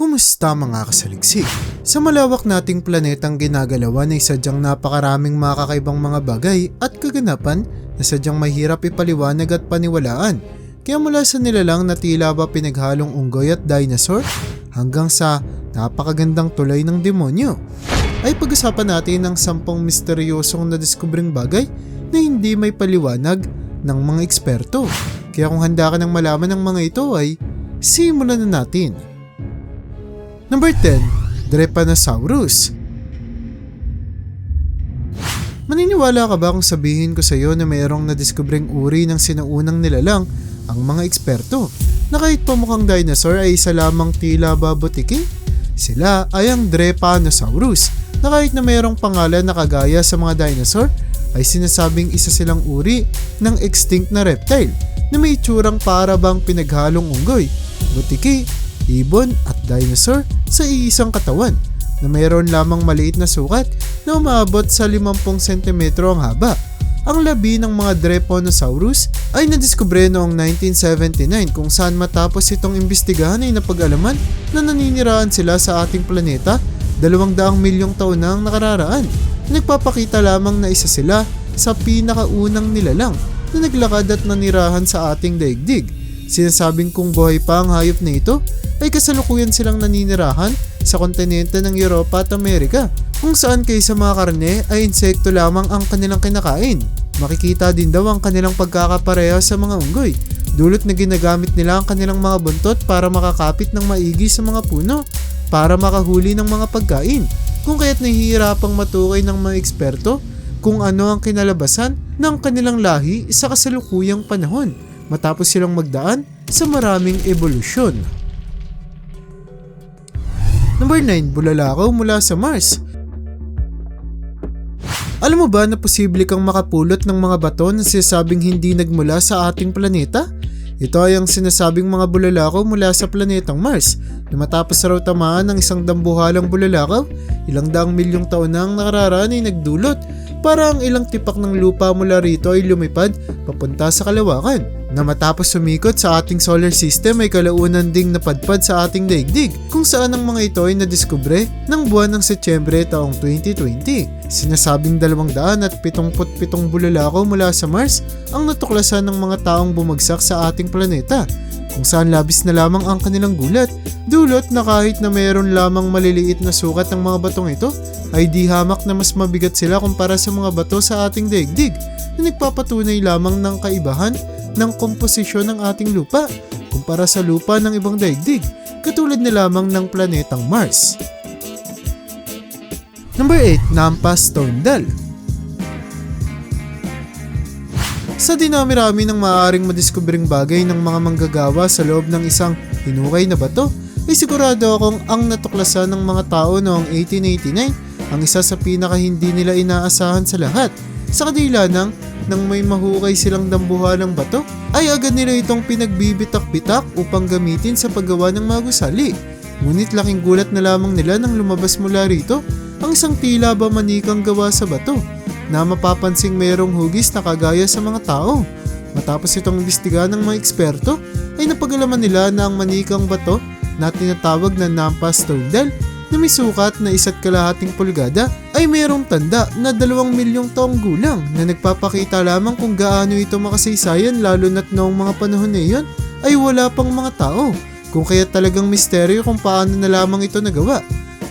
Kumusta mga kasaliksik? Sa malawak nating planetang ginagalawan ay sadyang napakaraming mga kakaibang mga bagay at kaganapan na sadyang mahirap ipaliwanag at paniwalaan. Kaya mula sa nilalang na tila ba pinaghalong unggoy at dinosaur hanggang sa napakagandang tulay ng demonyo ay pag-usapan natin ng sampung misteryosong nadiskubring bagay na hindi may paliwanag ng mga eksperto. Kaya kung handa ka ng malaman ng mga ito ay simulan na natin. Number 10, Drepanosaurus. Maniniwala ka ba kung sabihin ko sa iyo na mayroong nadiskubring uri ng sinaunang nilalang ang mga eksperto na kahit pamukhang dinosaur ay isa lamang tila babutiki? Sila ay ang Drepanosaurus na kahit na mayroong pangalan na kagaya sa mga dinosaur ay sinasabing isa silang uri ng extinct na reptile na may itsurang para bang pinaghalong unggoy, butiki, ibon at dinosaur sa iisang katawan na mayroon lamang maliit na sukat na umabot sa 50 cm ang haba. Ang labi ng mga Dreponosaurus ay nadiskubre noong 1979 kung saan matapos itong imbestigahan ay napag-alaman na naniniraan sila sa ating planeta 200 milyong taon na ang nakararaan. Nagpapakita lamang na isa sila sa pinakaunang nilalang na naglakad at nanirahan sa ating daigdig. Sinasabing kung buhay pa ang hayop na ito ay kasalukuyan silang naninirahan sa kontinente ng Europa at Amerika kung saan kaysa mga karne ay insekto lamang ang kanilang kinakain. Makikita din daw ang kanilang pagkakapareha sa mga unggoy dulot na ginagamit nila ang kanilang mga buntot para makakapit ng maigi sa mga puno para makahuli ng mga pagkain kung kaya't nahihirapang matukay ng mga eksperto kung ano ang kinalabasan ng kanilang lahi sa kasalukuyang panahon matapos silang magdaan sa maraming ebolusyon. Number 9, bulalakaw mula sa Mars. Alam mo ba na posible kang makapulot ng mga bato na sinasabing hindi nagmula sa ating planeta? Ito ay ang sinasabing mga bulalakaw mula sa planetang Mars na matapos raw tamaan ng isang dambuhalang bulalakaw, ilang daang milyong taon na ang nakararaan ay nagdulot para ang ilang tipak ng lupa mula rito ay lumipad papunta sa kalawakan na matapos sumikot sa ating solar system ay kalaunan ding napadpad sa ating daigdig kung saan ang mga ito ay nadiskubre ng buwan ng Setyembre taong 2020. Sinasabing 277 bulalakaw mula sa Mars ang natuklasan ng mga taong bumagsak sa ating planeta kung saan labis na lamang ang kanilang gulat dulot na kahit na mayroon lamang maliliit na sukat ng mga batong ito ay di hamak na mas mabigat sila kumpara sa mga bato sa ating daigdig na nagpapatunay lamang ng kaibahan ng komposisyon ng ating lupa kumpara sa lupa ng ibang daigdig katulad na lamang ng planetang Mars. Number 8, Nampas Stondal. Sa dinami-rami ng maaaring madiskubring bagay ng mga manggagawa sa loob ng isang hinukay na bato, ay sigurado akong ang natuklasan ng mga tao noong 1889 ang isa sa pinaka hindi nila inaasahan sa lahat. Sa kadila ng nang may mahukay silang dambuha ng bato, ay agad nila itong pinagbibitak-bitak upang gamitin sa paggawa ng mga gusali. Ngunit laking gulat na lamang nila nang lumabas mula rito ang isang tila ba manikang gawa sa bato na mapapansing mayroong hugis na kagaya sa mga tao. Matapos itong imbestigahan ng mga eksperto, ay napagalaman nila na ang manikang bato na tinatawag na Nampas Toadal na may na isa't kalahating pulgada ay mayroong tanda na dalawang milyong taong gulang na nagpapakita lamang kung gaano ito makasaysayan lalo na't noong mga panahon na iyon ay wala pang mga tao kung kaya talagang misteryo kung paano na lamang ito nagawa.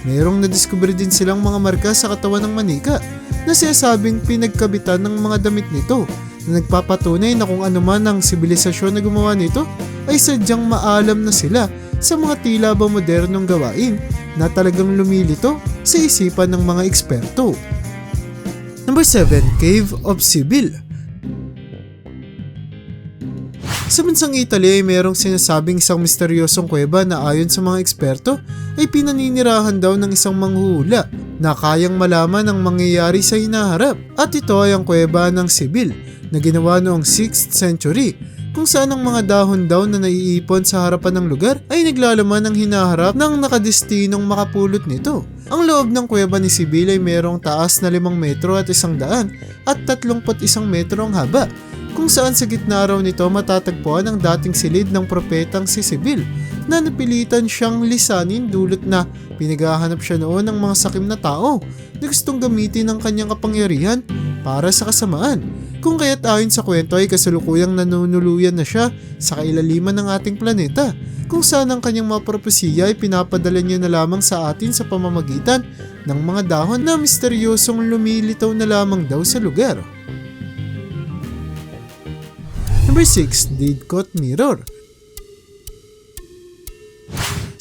Mayroong nadiskubre din silang mga marka sa katawan ng manika na sinasabing pinagkabitan ng mga damit nito na nagpapatunay na kung ano man ang sibilisasyon na gumawa nito ay sadyang maalam na sila sa mga tila ba modernong gawain na talagang lumilito sa isipan ng mga eksperto. Number 7, Cave of Sibyl. Sa bansang Italy ay mayroong sinasabing isang misteryosong kuweba na ayon sa mga eksperto ay pinaninirahan daw ng isang manghuhula na kayang malaman ang mangyayari sa hinaharap. At ito ay ang kuweba ng Sibyl na ginawa noong 6th century kung saan ang mga dahon daw na naiipon sa harapan ng lugar ay naglalaman ng hinaharap ng nakadestinong makapulot nito. Ang loob ng kuweba ni Sibyl ay mayroong taas na 5 metro at isang daan at 31 metro ang haba kung saan sa gitna raw nito matatagpuan ang dating silid ng propetang si Sibyl na napilitan siyang lisanin dulot na pinaghahanap siya noon ng mga sakim na tao na gustong gamitin ang kanyang kapangyarihan para sa kasamaan. Kung kaya't ayon sa kwento ay kasalukuyang nanunuluyan na siya sa kailaliman ng ating planeta kung saan ang kanyang mga propesiya ay pinapadala niya na lamang sa atin sa pamamagitan ng mga dahon na misteryosong lumilitaw na lamang daw sa lugar. Number 6, Didcot Mirror.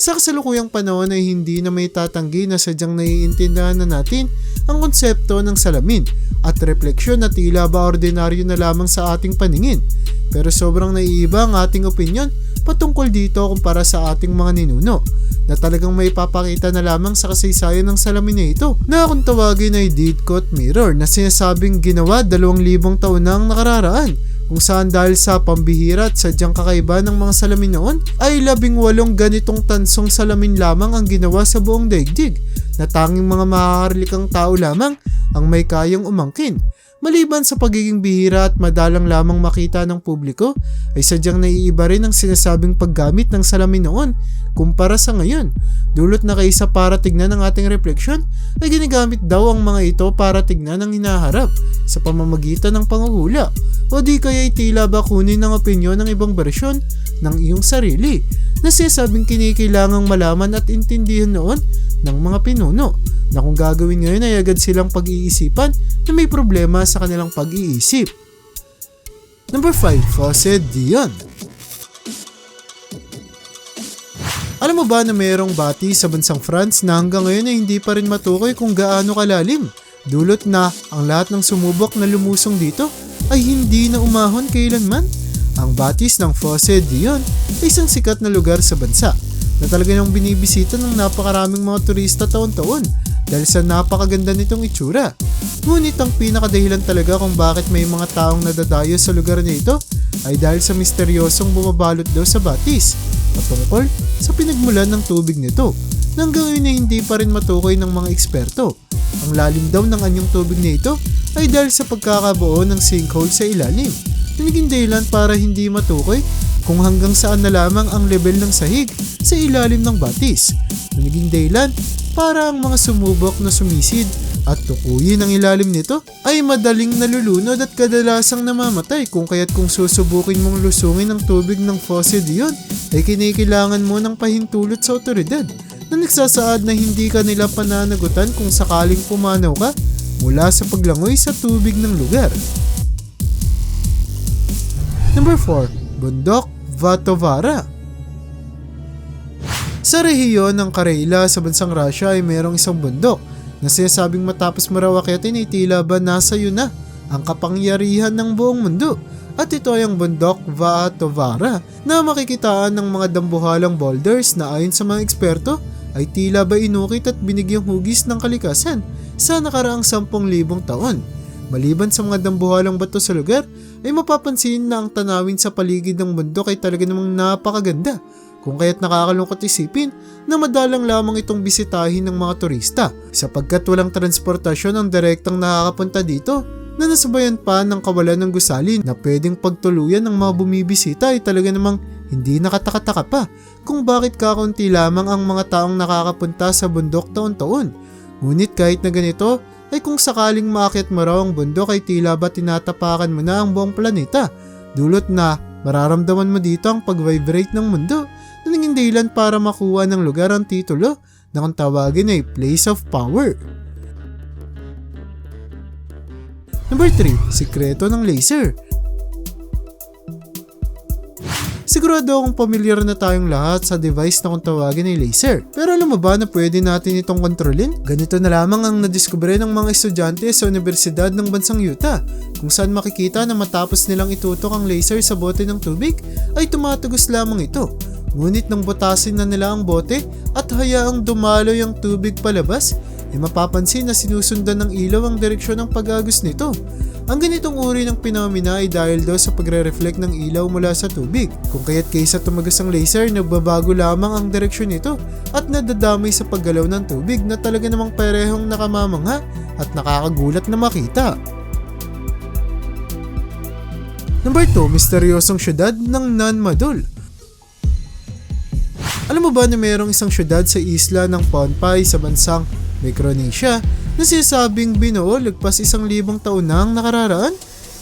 Sa kasalukuyang panahon ay hindi na may tatanggi na sadyang naiintindihan na natin ang konsepto ng salamin at refleksyon na tila ba ordinaryo na lamang sa ating paningin. Pero sobrang naiiba ang ating opinion patungkol dito kumpara sa ating mga ninuno na talagang may papakita na lamang sa kasaysayan ng salamin na ito na kung tawagin ay Didcot Mirror na sinasabing ginawa dalawang libong taon na ang nakararaan kung saan dahil sa pambihira at sadyang kakaiba ng mga salamin noon ay labing walong ganitong tansong salamin lamang ang ginawa sa buong daigdig na tanging mga mahaharlikang tao lamang ang may kayang umangkin. Maliban sa pagiging bihira at madalang lamang makita ng publiko, ay sadyang naiiba rin ang sinasabing paggamit ng salamin noon kumpara sa ngayon. Dulot na kaysa para tignan ang ating refleksyon, ay ginagamit daw ang mga ito para tignan ang hinaharap sa pamamagitan ng panguhula o di kaya ay tila ba kunin ng opinyon ng ibang bersyon ng iyong sarili na sinasabing kinikailangang malaman at intindihan noon ng mga pinuno na kung gagawin ngayon ay agad silang pag-iisipan na may problema sa kanilang pag-iisip. Number 5, Fawcett Dion. Alam mo ba na mayroong bati sa bansang France na hanggang ngayon ay hindi pa rin matukoy kung gaano kalalim? Dulot na ang lahat ng sumubok na lumusong dito ay hindi na umahon kailanman. Ang batis ng Fosse Dion ay isang sikat na lugar sa bansa na talaga nang binibisita ng napakaraming mga turista taon-taon dahil sa napakaganda nitong itsura. Ngunit ang pinakadahilan talaga kung bakit may mga taong nadadayo sa lugar na ito ay dahil sa misteryosong bumabalot daw sa batis patungkol sa pinagmulan ng tubig nito na hanggang ngayon ay hindi pa rin matukoy ng mga eksperto. Ang lalim daw ng anyong tubig na ito ay dahil sa pagkakabuo ng sinkhole sa ilalim na naging dahilan para hindi matukoy kung hanggang saan na lamang ang level ng sahig sa ilalim ng batis na naging dahilan para ang mga sumubok na sumisid at tukuyin ang ilalim nito ay madaling nalulunod at kadalasang namamatay kung kaya't kung susubukin mong lusungin ang tubig ng faucet yun ay kinikailangan mo ng pahintulot sa otoridad na nagsasaad na hindi ka nila pananagutan kung sakaling pumanaw ka mula sa paglangoy sa tubig ng lugar. Number 4. Bundok Vatovara Sa rehiyon ng Kareila sa bansang Russia ay mayroong isang bundok na sinasabing matapos mo raw akyatin ay tila ba nasa iyo na ang kapangyarihan ng buong mundo. At ito ay ang bundok Vatovara na makikitaan ng mga dambuhalang boulders na ayon sa mga eksperto ay tila ba inukit at binigyang hugis ng kalikasan sa nakaraang 10,000 taon. Maliban sa mga dambuhalang bato sa lugar, ay mapapansin na ang tanawin sa paligid ng bundok ay talaga namang napakaganda kung kaya't nakakalungkot isipin na madalang lamang itong bisitahin ng mga turista sapagkat walang transportasyon ang direktang nakakapunta dito na nasabayan pa ng kawalan ng gusali na pwedeng pagtuluyan ng mga bumibisita ay talaga namang hindi nakatakataka pa kung bakit kakaunti lamang ang mga taong nakakapunta sa bundok taon-taon. Ngunit kahit na ganito, ay kung sakaling maakyat mo raw ang bundok ay tila ba tinatapakan mo na ang buong planeta. Dulot na mararamdaman mo dito ang pag-vibrate ng mundo dahilan para makuha ng lugar ang titulo na kung tawagin ay Place of Power. Number 3, Sikreto ng Laser. Sigurado akong pamilyar na tayong lahat sa device na kung tawagin ay laser. Pero alam mo ba na pwede natin itong kontrolin? Ganito na lamang ang nadiskubre ng mga estudyante sa Universidad ng Bansang Utah kung saan makikita na matapos nilang itutok ang laser sa bote ng tubig ay tumatagos lamang ito. Ngunit nang butasin na nila ang bote at hayaang dumaloy ang tubig palabas, ay mapapansin na sinusundan ng ilaw ang direksyon ng pagagos nito. Ang ganitong uri ng phenomena ay dahil daw sa pagre-reflect ng ilaw mula sa tubig. Kung kaya't kaysa tumagas ang laser, nagbabago lamang ang direksyon nito at nadadamay sa paggalaw ng tubig na talaga namang parehong nakamamangha at nakakagulat na makita. Number 2, misteryosong syudad ng Nan Madol. Alam mo ba na mayroong isang syudad sa isla ng Pohnpei sa bansang Micronesia na sinasabing binuo lagpas isang libong taon na ang nakararaan?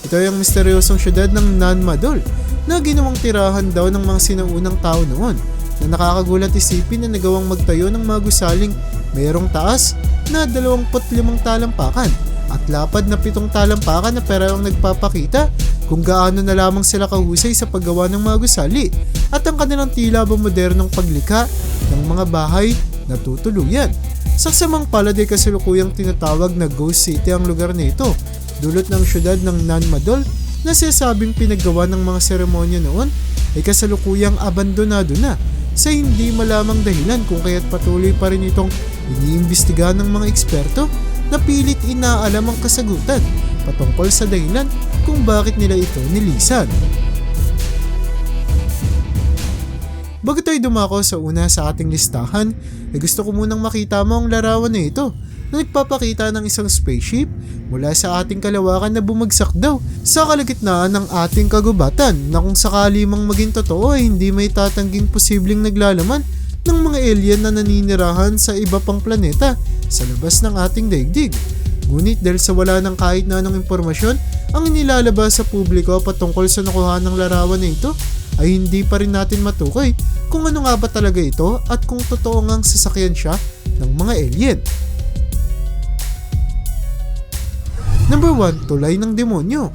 Ito ay ang misteryosong syudad ng Nanmadol na ginawang tirahan daw ng mga sinaunang tao noon na nakakagulat isipin na nagawang magtayo ng mga gusaling mayroong taas na 25 talampakan at lapad na pitong talampakan na pero ang nagpapakita kung gaano na lamang sila kahusay sa paggawa ng mga gusali at ang kanilang tila ba modernong paglikha ng mga bahay na tutuluyan. Saksamang palad ay kasalukuyang tinatawag na Ghost City ang lugar nito, dulot ng syudad ng Nanmadol na sinasabing pinaggawa ng mga seremonya noon ay kasalukuyang abandonado na sa hindi malamang dahilan kung kaya't patuloy pa rin itong iniimbestigahan ng mga eksperto na pilit inaalam ang kasagutan patungkol sa dahilan kung bakit nila ito nilisan. Bago tayo dumako sa una sa ating listahan, ay gusto ko munang makita mo ang larawan na ito na nagpapakita ng isang spaceship mula sa ating kalawakan na bumagsak daw sa kalagitnaan ng ating kagubatan na kung sakali mang maging totoo ay hindi may tatangging posibleng naglalaman ng mga alien na naninirahan sa iba pang planeta sa labas ng ating daigdig. Ngunit dahil sa wala ng kahit na anong impormasyon ang inilalabas sa publiko patungkol sa nakuha ng larawan na ito, ay hindi pa rin natin matukoy kung ano nga ba talaga ito at kung totoo ngang sasakyan siya ng mga alien. Number 1, tulay ng demonyo.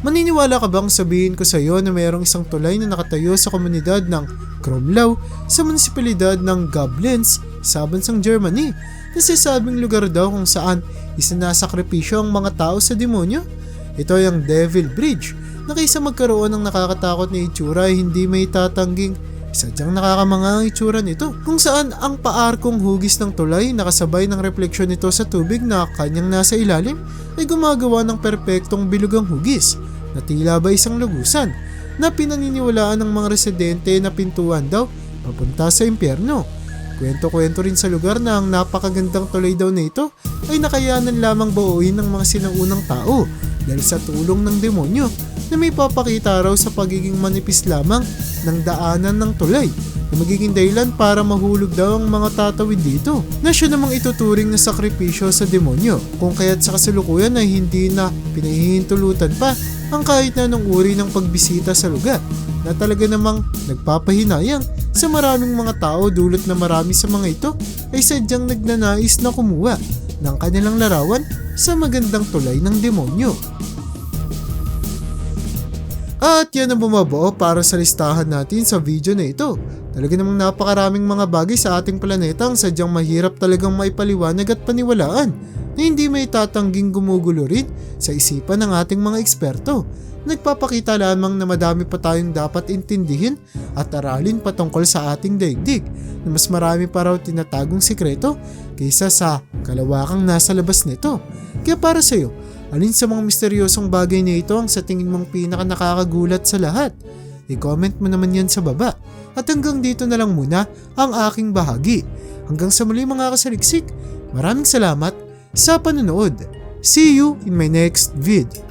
Maniniwala ka bang sabihin ko sa iyo na mayroong isang tulay na nakatayo sa komunidad ng Kromlau sa munisipalidad ng Goblins sa bansang Germany na sasabing lugar daw kung saan isinasakripisyo ang mga tao sa demonyo? Ito ay ang Devil Bridge na kaysa magkaroon ng nakakatakot na itsura ay hindi may tatangging sadyang nakakamanga ang itsura nito kung saan ang paarkong hugis ng tulay nakasabay ng refleksyon nito sa tubig na kanyang nasa ilalim ay gumagawa ng perpektong bilugang hugis na tila ba isang lugusan na pinaniniwalaan ng mga residente na pintuan daw papunta sa impyerno. Kwento-kwento rin sa lugar na ang napakagandang tulay daw na ito ay nakayanan lamang buuin ng mga sinaunang tao dahil sa tulong ng demonyo na may papakita raw sa pagiging manipis lamang ng daanan ng tulay na magiging dahilan para mahulog daw ang mga tatawid dito na siya namang ituturing na sakripisyo sa demonyo. Kung kaya't sa kasalukuyan ay hindi na pinahihintulutan pa ang kahit na anong uri ng pagbisita sa lugar na talaga namang nagpapahinayang sa maraming mga tao dulot na marami sa mga ito ay sadyang nagnanais na kumuha ng kanilang larawan sa magandang tulay ng demonyo. At yan ang bumabuo para sa listahan natin sa video na ito. Talaga namang napakaraming mga bagay sa ating planeta ang sadyang mahirap talagang maipaliwanag at paniwalaan na hindi may tatangging gumugulo rin sa isipan ng ating mga eksperto. Nagpapakita lamang na madami pa tayong dapat intindihin at aralin patungkol sa ating daigdig na mas marami pa raw tinatagong sikreto kaysa sa kalawakang nasa labas nito. Kaya para sa iyo, alin sa mga misteryosong bagay na ito ang sa tingin mong pinaka nakakagulat sa lahat? I-comment mo naman yan sa baba. At hanggang dito na lang muna ang aking bahagi. Hanggang sa muli mga kasaliksik, maraming salamat sa panonood. See you in my next vid.